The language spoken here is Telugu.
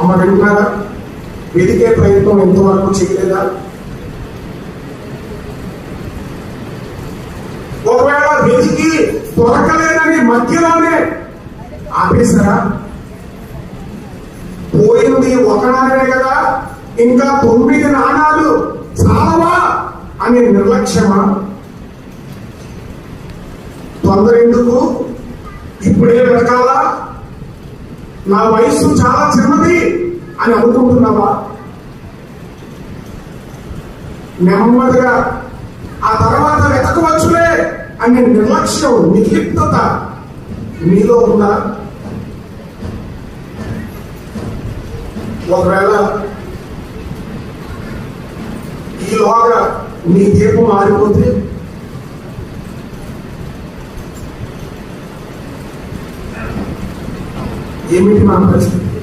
అమ్మ వింటున్నారా వెతికే ప్రయత్నం ఎంతవరకు చేయలేదా? ఒకవేళ వెతికి దొరకలేదని మధ్యలోనే ఆపేశారా? పోయింది ఒక నాణ్యమే కదా ఇంకా తొమ్మిది నాణాలు చాలవా అనే నిర్లక్ష్యమా? తొందర ఎందుకు? ఇప్పుడే వెతకాలా? నా వయసు చాలా చిన్నది. అని అనుకుంటున్నావా నెమ్మదిగా ఆ తర్వాత వెతకవచ్చులే అనే నిర్లక్ష్యం నిర్లిప్తత మీలో ఉందా? ఒకవేళ ఈలోగా నీ దీపం మారిపోతే ఏమిటి నా పరిస్థితి?